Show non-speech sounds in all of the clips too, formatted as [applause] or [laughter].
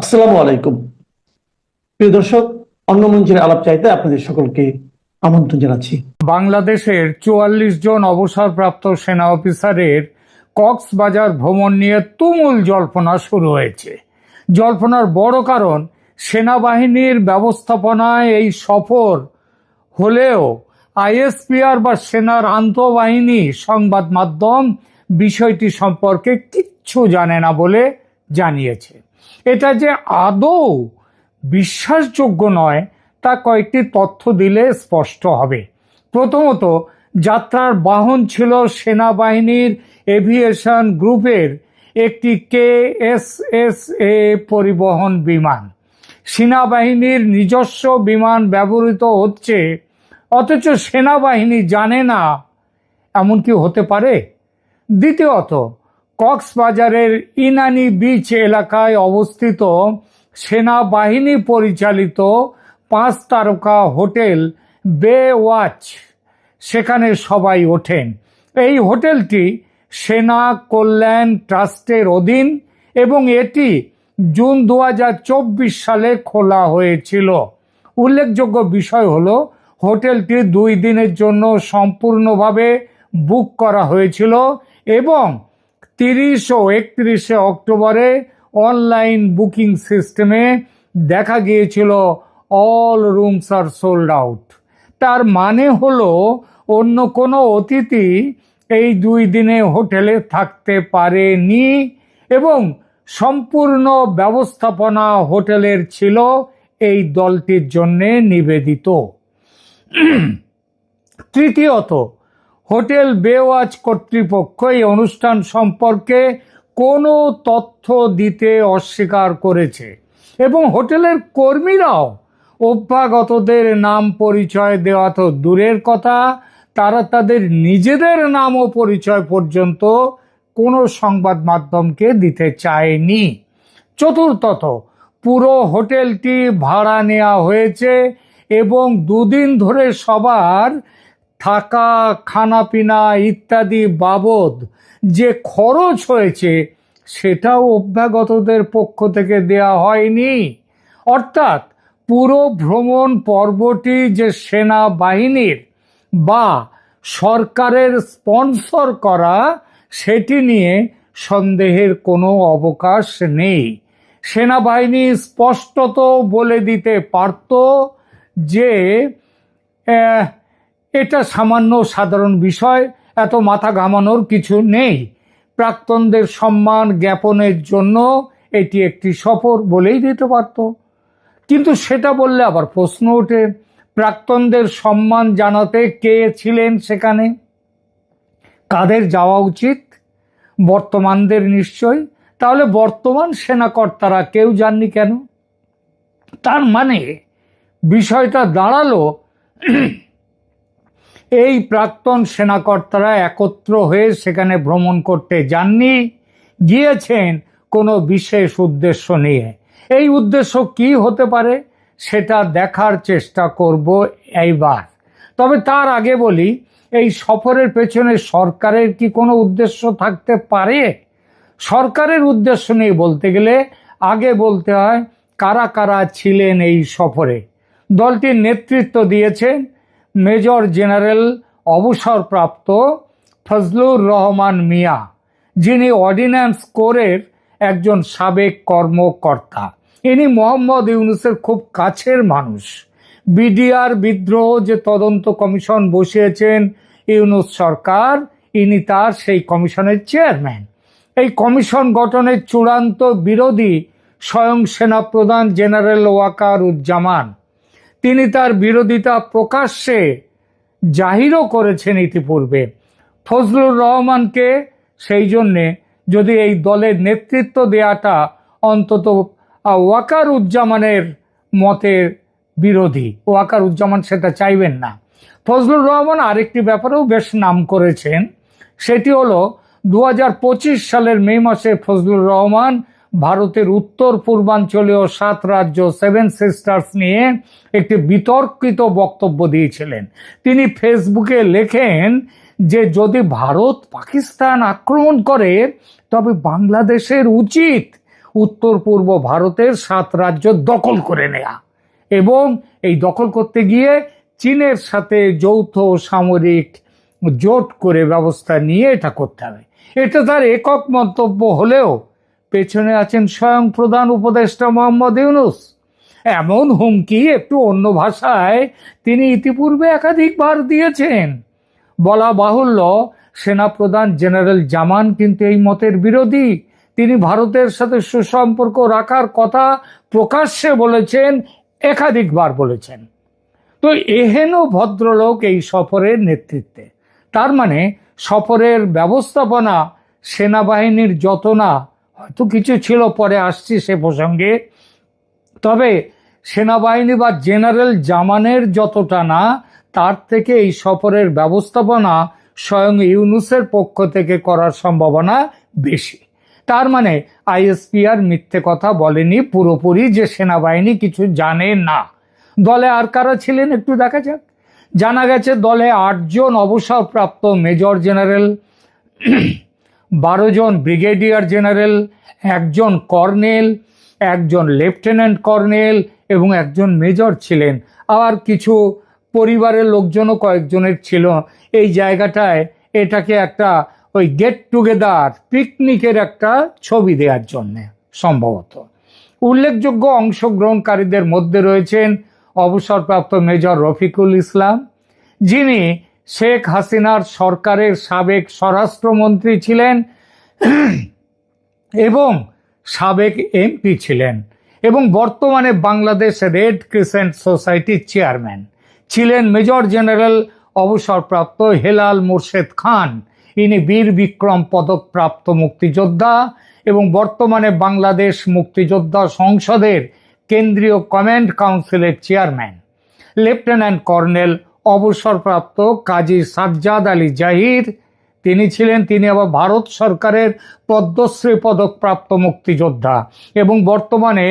আসসালামু আলাইকুম। প্রিয় দর্শক, অন্য মঞ্চের আলাপ চাইতে আপনাদের সকলকে আমন্ত্রণ জানাচ্ছি। বাংলাদেশের চুয়াল্লিশ জন অবসরপ্রাপ্ত সেনা অফিসারের কক্সবাজার ভ্রমণ নিয়ে তুমুল জল্পনা শুরু হয়েছে। জল্পনার বড় কারণ, সেনাবাহিনীর ব্যবস্থাপনায় এই সফর হলেও আইএসপিআর বা সেনার আন্তঃবাহিনী সংবাদ মাধ্যম বিষয়টি সম্পর্কে কিচ্ছু জানে না বলে জানিয়েছে। এটা যে আদৌ বিশ্বাসযোগ্য নয়, তা কয়েকটি তথ্য দিলে স্পষ্ট হবে। প্রথমত, যাত্রার বাহন ছিল সেনাবাহিনীর এভিয়েশন গ্রুপের একটি কে এস এস এ পরিবহন বিমান। সেনাবাহিনীর নিজস্ব বিমান ব্যবহৃত হচ্ছে, অথচ সেনাবাহিনী জানে না এমন কি হতে পারে। দ্বিতীয়ত কক্সবাজারের ইনানি বিচ এলাকায় অবস্থিত সেনাবাহিনী পরিচালিত পাঁচ তারকা হোটেল বে ওয়াচ সেখানে সবাই ওঠেন। এই হোটেলটি সেনা কল্যাণ ট্রাস্টের অধীন এবং এটি জুন দু হাজার চব্বিশ সালে খোলা হয়েছিল। উল্লেখযোগ্য বিষয় হলো, হোটেলটি দুই দিনের জন্য সম্পূর্ণভাবে বুক করা হয়েছিল এবং তিরিশ ও একত্রিশে অক্টোবরে অনলাইন বুকিং সিস্টেমে দেখা গিয়েছিল all rooms are sold out. তার মানে হলো অন্য কোনো অতিথি এই দুই দিনে হোটেলে থাকতে পারেনি এবং সম্পূর্ণ ব্যবস্থাপনা হোটেলের ছিল এই দলটির জন্যে নিবেদিত। [clears throat] তৃতীয়ত হোটেল বেওয়াজ কর্তৃপক্ষ এই অনুষ্ঠান সম্পর্কে কোনো তথ্য দিতে অস্বীকার করেছে। এবং হোটেলের কর্মীরাও অভ্যাগতদের নাম পরিচয় দেওয়া তো দূরের কথা, তারা তাদের নিজেদের নাম ও পরিচয় পর্যন্ত কোনো সংবাদ মাধ্যমকে দিতে চায়নি। চতুর্থত, পুরো হোটেলটি ভাড়া নেওয়া হয়েছে এবং দুদিন ধরে সবার থাকা খানাপিনা ইত্যাদি বাবদ যে খরচ হয়েছে, সেটাও অভ্যাগতদের পক্ষ থেকে দেয়া হয়নি। অর্থাৎ পুরো ভ্রমণ পর্বটি যে সেনাবাহিনীর বা সরকারের স্পন্সর করা, সেটি নিয়ে সন্দেহের কোনো অবকাশ নেই। সেনাবাহিনী স্পষ্টত বলে দিতে পারত যে এটা সামান্য সাধারণ বিষয়, এত মাথা ঘামানোর কিছু নেই। প্রাক্তনদের সম্মান জ্ঞাপনের জন্য এটি একটি সফর বলেই দিতে পারত। কিন্তু সেটা বললে আবার প্রশ্ন ওঠে, প্রাক্তনদের সম্মান জানাতে কে ছিলেন সেখানে? কাদের যাওয়া উচিত? বর্তমানদের নিশ্চয় তাহলে বর্তমান সেনাকর্তারা কেউ যাননি কেন? তার মানে বিষয়টা দাঁড়াল এই প্রাক্তন সেনাকর্তারা একত্র হয়ে সেখানে ভ্রমণ করতে যাননি, গিয়েছেন কোনো বিশেষ উদ্দেশ্য নিয়ে। এই উদ্দেশ্য কি হতে পারে সেটা দেখার চেষ্টা করব এইবার। তবে তার আগে বলি, এই সফরের পেছনে সরকারের কি কোনো উদ্দেশ্য থাকতে পারে? সরকারের উদ্দেশ্য নিয়ে বলতে গেলে আগে বলতে হয় কারা কারা ছিলেন এই সফরে। দলটির নেতৃত্ব দিয়েছেন মেজর জেনারেল অবসরপ্রাপ্ত ফজলুর রহমান মিয়া, যিনি অর্ডিন্যান্স কোরের একজন সাবেক কর্মকর্তা। ইনি মোহাম্মদ ইউনুসের খুব কাছের মানুষ। বিডিআর বিদ্রোহ যে তদন্ত কমিশন বসিয়েছেন ইউনুস সরকার, ইনি তার সেই কমিশনের চেয়ারম্যান। এই কমিশন গঠনের চূড়ান্ত বিরোধী স্বয়ং সেনাপ্রধান জেনারেল ওয়াকার উজ্জামান তিনি তার বিরোধিতা প্রকাশ্যে জাহিরও করেছেন ইতিপূর্বে। ফজলুর রহমানকে সেই জন্যে যদি এই দলের নেতৃত্ব দেয়াটা অন্তত ওয়াকার উজ্জামানের মতের বিরোধী ওয়াকার উজ্জামান সেটা চাইবেন না। ফজলুর রহমান আরেকটি ব্যাপারেও বেশ নাম করেছেন, সেটি হলো দু হাজার পঁচিশ সালের মে মাসে ফজলুর রহমান ভারতের উত্তর পূর্বাঞ্চলীয় সাত রাজ্য সেভেন সিস্টার্স নিয়ে একটি বিতর্কিত বক্তব্য দিয়েছিলেন। তিনি ফেসবুকে লেখেন যে, যদি ভারত পাকিস্তান আক্রমণ করে, তবে বাংলাদেশের উচিত উত্তর পূর্ব ভারতের সাত রাজ্য দখল করে নেয়া। এবং এই দখল করতে গিয়ে চীনের সাথে যৌথ সামরিক জোট করে ব্যবস্থা নিয়ে এটা করতে হবে। এটা তার একক মন্তব্য হলেও পেছনে আছেন স্বয়ং প্রধান উপদেষ্টা মোহাম্মদ ইউনুস। এমন হুমকি একটু অন্য ভাষায় তিনি ইতিপূর্বে একাধিকবার দিয়েছেন। বলা বাহুল্য, সেনাপ্রধান জেনারেল জামান কিন্তু এই মতের বিরোধী। তিনি ভারতের সাথে সুসম্পর্ক রাখার কথা প্রকাশ্যে বলেছেন, একাধিকবার বলেছেন। তো এহেন ভদ্রলোক এই সফরের নেতৃত্বে। তার মানে সফরের ব্যবস্থাপনা, সেনাবাহিনীর যত না হয়তো কিছু ছিল, পরে আসছি সে প্রসঙ্গে। তবে সেনাবাহিনী বা জেনারেল জামানের যতটা না, তার থেকে এই সফরের ব্যবস্থাপনা স্বয়ং ইউনুসের পক্ষ থেকে করার সম্ভাবনা বেশি। তার মানে আইএসপিআর মিথ্যে কথা বলেনি পুরোপুরি যে সেনাবাহিনী কিছু জানে না। দলে আর কারা ছিলেন একটু দেখা যাক। জানা গেছে, দলে আটজন অবসরপ্রাপ্ত মেজর জেনারেল বারো জন ব্রিগেডিয়ার জেনারেল, একজন কর্নেল, একজন লেফটেন্যান্ট কর্নেল এবং একজন মেজর ছিলেন। আবার কিছু পরিবারের লোকজনও কয়েকজনের ছিল। এই জায়গাটায় এটাকে একটা ওই গেট টুগেদার পিকনিকের একটা ছবি দেওয়ার জন্যে সম্ভবত। উল্লেখযোগ্য অংশগ্রহণকারীদের মধ্যে রয়েছেন অবসরপ্রাপ্ত মেজর রফিকুল ইসলাম, যিনি শেখ হাসিনার সরকারের সাবেক স্বরাষ্ট্রমন্ত্রী ছিলেন এবং সাবেক এমপি ছিলেন এবং বর্তমানে বাংলাদেশ রেড ক্রিসেন্ট সোসাইটির চেয়ারম্যান। ছিলেন মেজর জেনারেল অবসরপ্রাপ্ত হেলাল মুর্শেদ খান। ইনি বীর বিক্রম পদকপ্রাপ্ত মুক্তিযোদ্ধা এবং বর্তমানে বাংলাদেশ মুক্তিযোদ্ধা সংসদের কেন্দ্রীয় কমান্ড কাউন্সিলের চেয়ারম্যান। লেফটেন্যান্ট কর্নেল অবসরপ্রাপ্ত কাজী সাজ্জাদ আলী জাহির। তিনি ছিলেন, তিনি আবার ভারত সরকারের পদ্মশ্রী পদকপ্রাপ্ত মুক্তিযোদ্ধা এবং বর্তমানে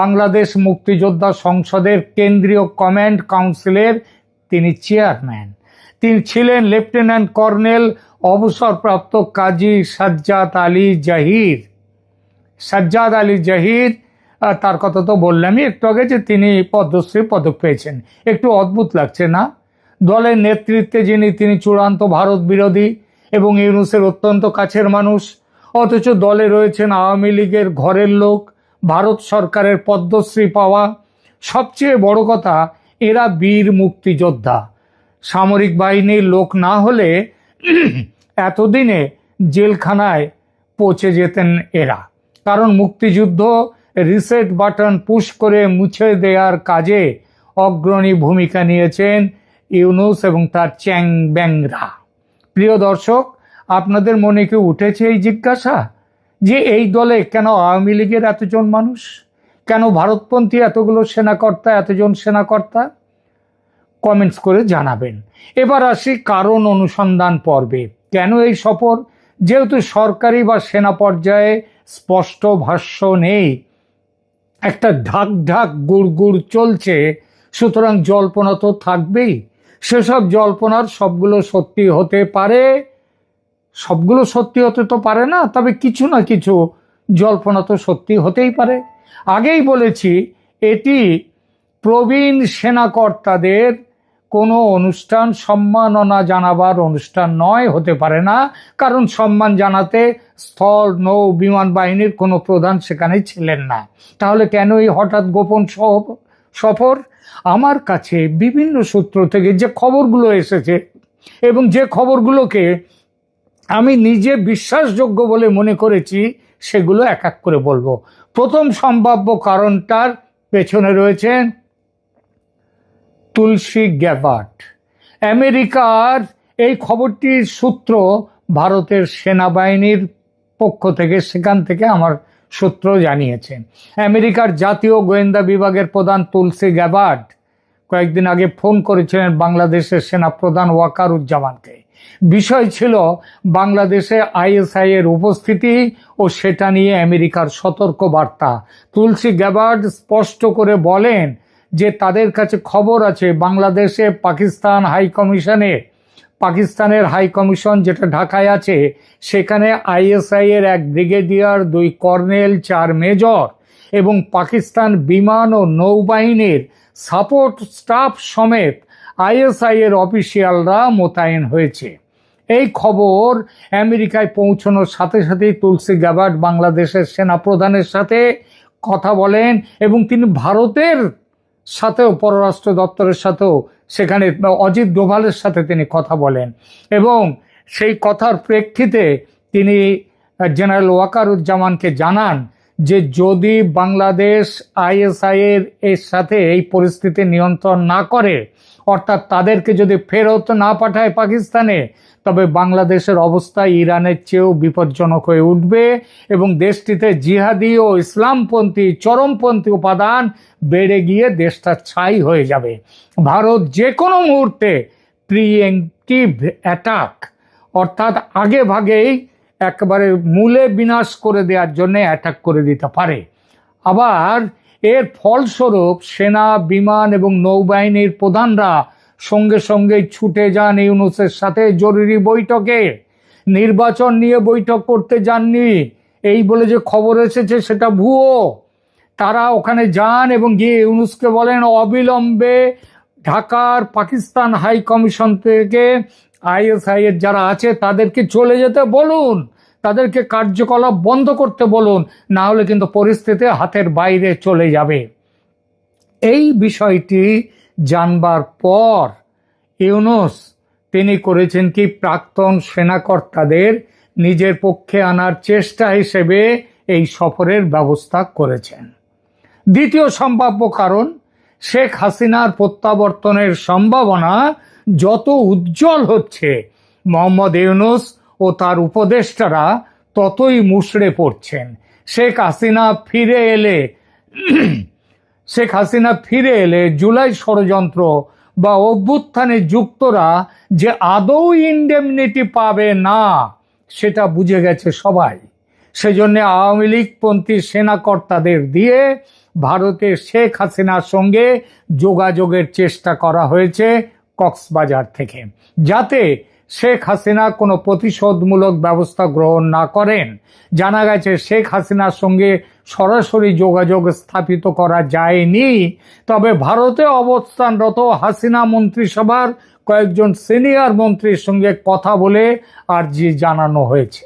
বাংলাদেশ মুক্তিযোদ্ধা সংসদের কেন্দ্রীয় কমান্ড কাউন্সিলের তিনি চেয়ারম্যান। তিনি ছিলেন লেফটেন্যান্ট কর্নেল অবসরপ্রাপ্ত কাজী সাজ্জাদ আলী জাহির। সাজ্জাদ আলী জাহির তার কথা তো বললামই একটু আগে যে তিনি পদ্মশ্রী পদক পেয়েছেন। একটু অদ্ভুত লাগছে না? দলের নেতৃত্বে যিনি, তিনি চূড়ান্ত ভারত বিরোধী এবং ইউনুসের অত্যন্ত কাছের মানুষ। অথচ দলে রয়েছেন আওয়ামী লীগের ঘরের লোক, ভারত সরকারের পদ্মশ্রী পাওয়া সবচেয়ে বড় কথা, এরা বীর মুক্তিযোদ্ধা। সামরিক বাহিনীর লোক না হলে এতদিনে জেলখানায় পৌঁছে যেতেন এরা। কারণ মুক্তিযুদ্ধ রিসেট বাটন পুশ করে মুছে দেওয়ার কাজে অগ্রণী ভূমিকা নিয়েছেন ইউনুস এবং তার চ্যাং ব্যাংরা। প্রিয় দর্শক, আপনাদের মনে কি উঠেছে এই জিজ্ঞাসা যে এই দলে কেন আওয়ামী লীগের এতজন মানুষ? কেন ভারতপন্থী এতগুলো সেনাকর্তা, এতজন সেনাকর্তা? কমেন্টস করে জানাবেন। এবার আসি কারণ অনুসন্ধান পর্বে। কেন এই সফর? যেহেতু সরকারি বা সেনা পর্যায়ে স্পষ্ট ভাষ্য নেই। একটা ঢাক ঢাক গুড় গুড় চলছে, সুতরাং জল্পনা তো থাকবেই। সেসব জল্পনার সবগুলো সত্যি হতে পারে। সবগুলো সত্যি হতে তো পারে না, তবে কিছু না কিছু জল্পনা তো সত্যি হতেই পারে। আগেই বলেছি, এটি প্রবীণ সেনাকর্তাদের কোনো অনুষ্ঠান, সম্মাননা জানাবার অনুষ্ঠান নয়, হতে পারে না। কারণ সম্মান জানাতে স্থল, নৌ, বিমান বাহিনীর কোনো প্রধান সেখানে ছিলেন না। তাহলে কেন এই হঠাৎ গোপন সফর? আমার কাছে বিভিন্ন সূত্র থেকে যে খবরগুলো এসেছে এবং যে খবরগুলোকে আমি নিজে বিশ্বাসযোগ্য বলে মনে করেছি, সেগুলো এক এক করে বলব। প্রথম সম্ভাব্য কারণটার পেছনে রয়েছেন তুলসী গ্যাবার্ট। আমেরিকার এই খবরটির সূত্র ভারতের সেনাবাহিনীর পক্ষ থেকে, সেখান থেকে আমার সূত্র জানিয়েছেন আমেরিকার জাতীয় গোয়েন্দা বিভাগের প্রধান তুলসী গ্যাবার্ট কয়েকদিন আগে ফোন করেছিলেন বাংলাদেশের সেনা প্রধান ওয়াকারুজ্জামানকে। বিষয় ছিল বাংলাদেশে আইএসআই এর উপস্থিতি ও সেটা নিয়ে আমেরিকার সতর্ক বার্তা তুলসী গ্যাবার্ড স্পষ্ট করে বলেন যে তাদের কাছে খবর আছে, বাংলাদেশে পাকিস্তান হাই কমিশনে পাকিস্তানের হাই কমিশন যেটা ঢাকায় আছে, সেখানে আইএসআই এর এক ব্রিগেডিয়ার, দুই কর্নেল, চার মেজর এবং পাকিস্তান বিমান ও নৌবাহিনীর সাপোর্ট স্টাফ সমেত আইএসআই এর অফিসিয়ালরা মোতায়েন হয়েছে। এই খবর আমেরিকায় পৌঁছানোর সাথে সাথেই তুলসী গ্যাবার্ড বাংলাদেশের সেনাপ্রধানের সাথে কথা বলেন এবং তিনি ভারতের সাথেও পররাষ্ট্র দপ্তরের সাথেও সেখানে অজিত ডোভালের সাথে তিনি কথা বলেন। এবং সেই কথার প্রেক্ষিতে তিনি জেনারেল ওয়াকারুজ্জামানকে জানান যে যদি বাংলাদেশ আইএসআই এর এর সাথে এই পরিস্থিতি নিয়ন্ত্রণ না করে অর্থাৎ তাদেরকে যদি ফেরত না পাঠায় পাকিস্তানে, তবে বাংলাদেশের অবস্থা ইরানের চেয়েও বিপজ্জনক হয়ে উঠবে এবং দেশটিতে জিহাদি ও ইসলামপন্থী চরমপন্থী উপাদান বেড়ে গিয়ে দেশটা ছাই হয়ে যাবে। ভারত যে কোনো মুহূর্তে প্রিএমটিভ অ্যাটাক, অর্থাৎ আগে ভাগেই একেবারে মূলে বিনাশ করে দেওয়ার জন্য অ্যাটাক করে দিতে পারে। আবার এর ফলস্বরূপ সেনা, বিমান এবং নৌবাহিনীর প্রধানরা সঙ্গে সঙ্গে ছুটে যান ইউনুসের সাথে জরুরি বৈঠকে। নির্বাচন নিয়ে বৈঠক করতে যাননি। এই বলে যে খবর এসেছে সেটা ভুয়ো। তারা ওখানে যান এবং গিয়ে ইউনুসকে বলেন, অবিলম্বে ঢাকার পাকিস্তান হাই কমিশন থেকে আইএসআই এর যারা আছে তাদেরকে চলে যেতে বলুন। তাদেরকে কার্যকলাপ বন্ধ করতে বলুন, না হলে কিন্তু পরিস্থিতি হাতের বাইরে চলে যাবে। এই বিষয়টি জানবার পর ইউনুস, তিনি করেছেন কি? প্রাক্তন সেনাকর্তাদের নিজের পক্ষে আনার চেষ্টা হিসেবে এই সফরের ব্যবস্থা করেছেন। দ্বিতীয় সম্ভাব্য কারণ, শেখ হাসিনার প্রত্যাবর্তনের সম্ভাবনা যত উজ্জ্বল হচ্ছে। মোহাম্মদ ইউনুস ও তার উপদেষ্টারা ততই মুষড়ে পড়ছেন। শেখ হাসিনা ফিরে এলে, [clears throat] শেখ হাসিনা ফিরে এলে জুলাই ষড়যন্ত্র বা অভ্যুত্থানে যুক্তরা যে আদৌ ইন্ডেমনিটি পাবে না, সেটা বুঝে গেছে সবাই। সেজন্য আওয়ামী লীগপন্থী সেনাকর্তাদের দিয়ে ভারতের শেখ হাসিনার সঙ্গে যোগাযোগের চেষ্টা করা হয়েছে কক্সবাজার থেকে। যাতে শেখ হাসিনা কোনো প্রতিশোধমূলক ব্যবস্থা গ্রহণ না করেন। জানা গেছে শেখ হাসিনার সঙ্গে সরাসরি যোগাযোগ স্থাপিত করা যায়নি। তবে ভারতে অবস্থানরত হাসিনা মন্ত্রিসভার কয়েকজন সিনিয়র মন্ত্রীর সঙ্গে কথা বলে আর্জি জানানো হয়েছে।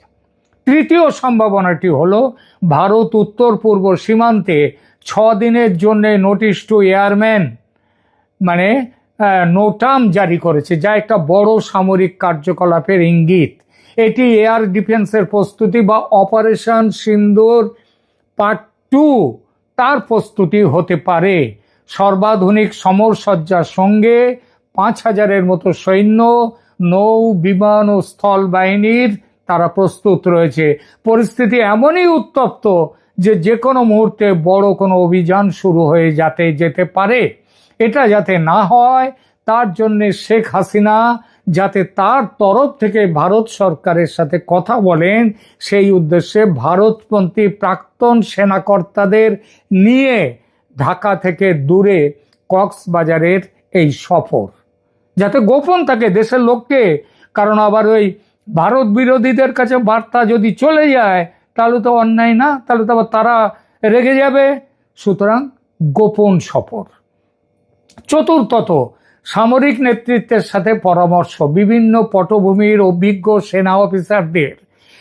তৃতীয় সম্ভাবনাটি হলো, ভারত উত্তর পূর্ব সীমান্তে ছ দিনের জন্য নোটিশ টু এয়ারম্যান মানে নোটাম জারি করেছে, যা একটা বড় সামরিক কার্যকলাপের ইঙ্গিত। এটি এয়ার ডিফেন্সের প্রস্তুতি বা অপারেশন সিন্দুর পার্ট টু তার প্রস্তুতি হতে পারে। সর্বাধুনিক সমরসজ্জার সঙ্গে পাঁচ হাজারের মতো সৈন্য, নৌ, বিমান ও স্থল বাহিনীর তারা প্রস্তুত রয়েছে। পরিস্থিতি এমনই উত্তপ্ত যে যে কোনো মুহূর্তে বড় কোনো অভিযান শুরু হয়ে যাতে যেতে পারে। এটা যাতে না হয়, তার জন্য শেখ হাসিনা যাতে তার তরফ থেকে ভারত সরকারের সাথে কথা বলেন, সেই উদ্দেশ্যে ভারতপন্থী প্রাক্তন সেনাকর্তাদের নিয়ে ঢাকা থেকে দূরে কক্সবাজারের এই সফর। যাতে গোপন থাকে দেশের লোককে, কারণ আবার ওই ভারত বিরোধীদের কাছে বার্তা যদি চলে যায়, তাহলে তো অন্যায় না, তাহলে তো আবার তারা রেগে যাবে। সুতরাং গোপন সফর। চতুর্থত সামরিক নেতৃত্বের সাথে পরামর্শ, বিভিন্ন পটভূমির অভিজ্ঞ সেনা অফিসারদের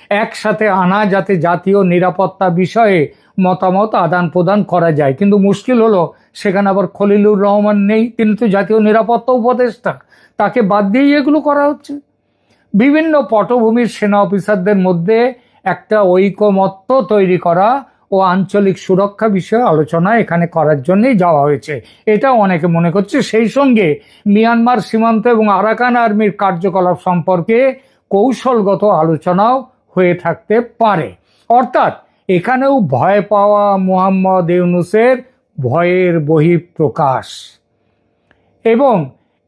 একসাথে আনা যাতে জাতীয় নিরাপত্তা বিষয়ে মতামত আদান প্রদান করা যায়। কিন্তু মুশকিল হলো, সেখানে আবার খলিলুর রহমান নেই, তিনি তো জাতীয় নিরাপত্তা উপদেষ্টা, তাকে বাদ দিয়েই এগুলো করা হচ্ছে। বিভিন্ন পটভূমির সেনা অফিসারদের মধ্যে একটা ঐকমত্য তৈরি করা ও আঞ্চলিক সুরক্ষা বিষয়ে আলোচনা এখানে করার জন্যই যাওয়া হয়েছে। এটা অনেকে মনে করছে। সেই সঙ্গে মিয়ানমার সীমান্ত এবং আরাকান আর্মির কার্যকলাপ সম্পর্কে কৌশলগত আলোচনাও হয়ে থাকতে পারে। অর্থাৎ এখানেও ভয় পাওয়া মোহাম্মদ ইউনুসের ভয়ের বহিঃপ্রকাশ। এবং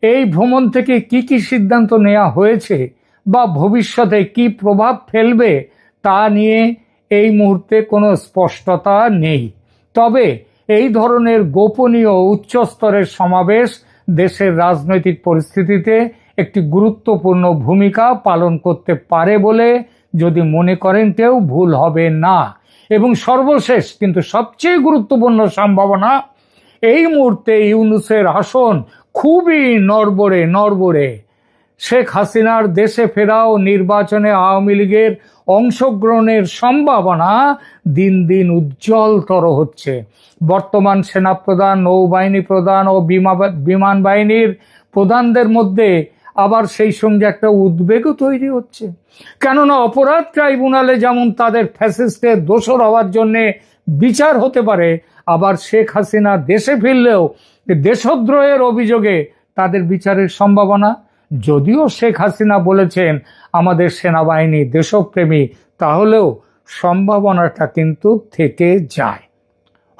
এই ভ্রমণ থেকে কি কি সিদ্ধান্ত নেওয়া হয়েছে বা ভবিষ্যতে কি প্রভাব ফেলবে তা নিয়ে এই মুহূর্তে কোনো স্পষ্টতা নেই। তবে এই ধরনের গোপনীয় উচ্চস্তরের সমাবেশ দেশের রাজনৈতিক পরিস্থিতিতে একটি গুরুত্বপূর্ণ ভূমিকা পালন করতে পারে বলে যদি মনে করেন কেউ, ভুল হবে না। এবং সর্বশেষ কিন্তু সবচেয়ে গুরুত্বপূর্ণ সম্ভাবনা, এই মুহূর্তে ইউনুসের আসন খুবই নড়বড়ে নড়বড়ে। শেখ হাসিনার দেশে ফেরাও নির্বাচনে আওয়ামী লীগের অংশগ্রহণের সম্ভাবনা দিন দিন উজ্জ্বলতর হচ্ছে। বর্তমান সেনাপ্রধান, নৌবাহিনী প্রধান ও বিমা- বিমান বাহিনীর প্রধানদের মধ্যে আবার সেই সঙ্গে একটা উদ্বেগও তৈরি হচ্ছে। কেননা অপরাধ ট্রাইব্যুনালে যেমন তাদের ফ্যাসিস্টের দোষর হওয়ার জন্যে বিচার হতে পারে, আবার শেখ হাসিনা দেশে ফিরলেও দেশদ্রোহের অভিযোগে তাদের বিচারের সম্ভাবনা যদিও শেখ হাসিনা বলেছেন আমাদের সেনাবাহিনী দেশপ্রেমী, তাহলেও সম্ভাবনাটা কিন্তু থেকে যায়।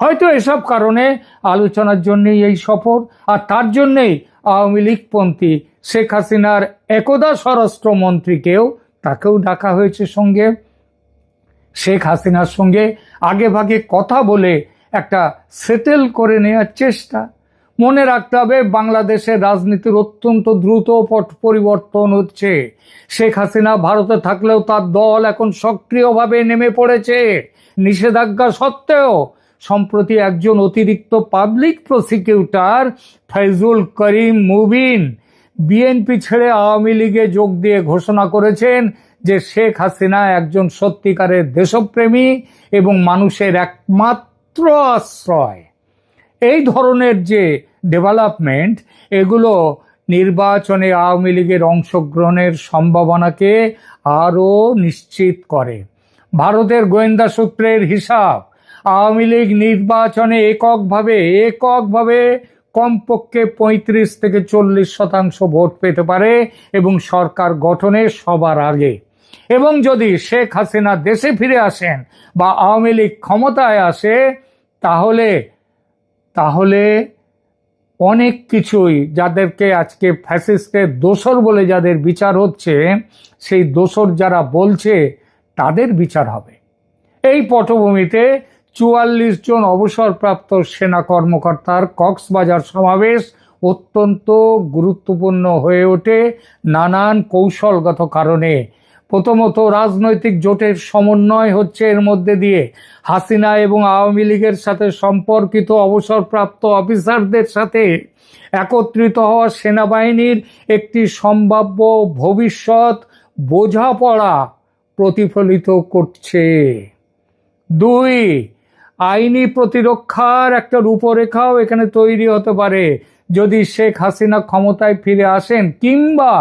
হয়তো এসব কারণে আলোচনার জন্যই এই সফর, আর তার জন্যেই আওয়ামী লীগপন্থী শেখ হাসিনার একদা স্বরাষ্ট্রমন্ত্রীকেও তাকেও ডাকা হয়েছে সঙ্গে। শেখ হাসিনার সঙ্গে আগে ভাগে কথা বলে একটা সেটেল করে নেওয়ার চেষ্টা। মনে রাখতে হবে, বাংলাদেশের রাজনীতির অত্যন্ত দ্রুত পট পরিবর্তন হচ্ছে। শেখ হাসিনা ভারতে থাকলেও তার দল এখন সক্রিয়ভাবে নেমে পড়েছে। নিষেধাজ্ঞা সত্ত্বেও, সম্প্রতি একজন অতিরিক্ত পাবলিক প্রসিকিউটর ফৈজুল করিম মুবিন বিএনপি ছেড়ে আওয়ামী লীগে যোগ দিয়ে ঘোষণা করেছেন যে শেখ হাসিনা একজন সত্যিকারের দেশপ্রেমী এবং মানুষের একমাত্র আশ্রয়। এই ধরনের যে ডেভেলপমেন্ট এগুলো নির্বাচনে আওয়ামী লীগের অংশগ্রহণের সম্ভাবনাকে আরও নিশ্চিত করে। ভারতের গোয়েন্দা সূত্রের হিসাব, আওয়ামী লীগ নির্বাচনে এককভাবে এককভাবে কমপক্ষে পঁয়ত্রিশ থেকে চল্লিশ শতাংশ ভোট পেতে পারে এবং সরকার গঠনে সবার আগে। এবং যদি শেখ হাসিনা দেশে ফিরে আসেন বা আওয়ামী লীগ ক্ষমতায় আসে, তাহলে তাহলে অনেক কিছুই যাদেরকে আজকে ফ্যাসিস্টের দোসর বলে যাদের বিচার হচ্ছে, সেই দোসর যারা বলছে, তাদের বিচার হবে। এই পটভূমিতে চুয়াল্লিশ জন অবসরপ্রাপ্ত সেনা কর্মকর্তার কক্সবাজার সমাবেশ অত্যন্ত গুরুত্বপূর্ণ হয়ে ওঠে নানান কৌশলগত কারণে। প্রথমত রাজনৈতিক জোটের সমন্বয় হচ্ছে এর মধ্যে দিয়ে। হাসিনা এবং আওয়ামী লীগের সাথে সম্পর্কিত অবসরপ্রাপ্ত অফিসারদের সাথে একত্রিত হওয়া সেনাবাহিনীর একটি সম্ভাব্য ভবিষ্যৎ বোঝাপড়া প্রতিফলিত করছে। দুই, আইনি প্রতিরক্ষার একটা রূপরেখাও এখানে তৈরি হতে পারে। যদি শেখ হাসিনা ক্ষমতায় ফিরে আসেন কিংবা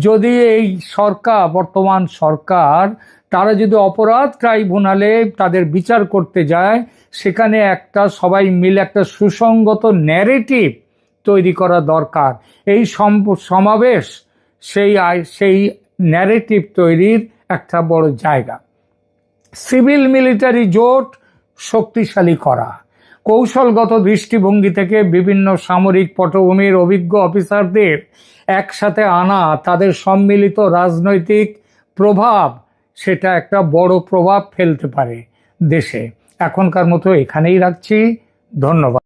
যদি এই সরকার, বর্তমান সরকার, তারা যদি অপরাধ ট্রাইব্যুনালে তাদের বিচার করতে যায়, সেখানে একটা সবাই মিলে একটা সুসংগত ন্যারেটিভ তৈরি করা দরকার। এই সম- সমাবেশ সেই সেই ন্যারেটিভ তৈরির একটা বড় জায়গা। সিভিল মিলিটারি জোট শক্তিশালী করা। কৌশলগত দৃষ্টিভঙ্গি থেকে বিভিন্ন সামরিক পটভূমির অভিজ্ঞ অফিসারদের একসাথে আনা তাদের সম্মিলিত রাজনৈতিক প্রভাব, সেটা একটা বড় প্রভাব ফেলতে পারে দেশে। এখনকার মতো এখানেই রাখছি। ধন্যবাদ।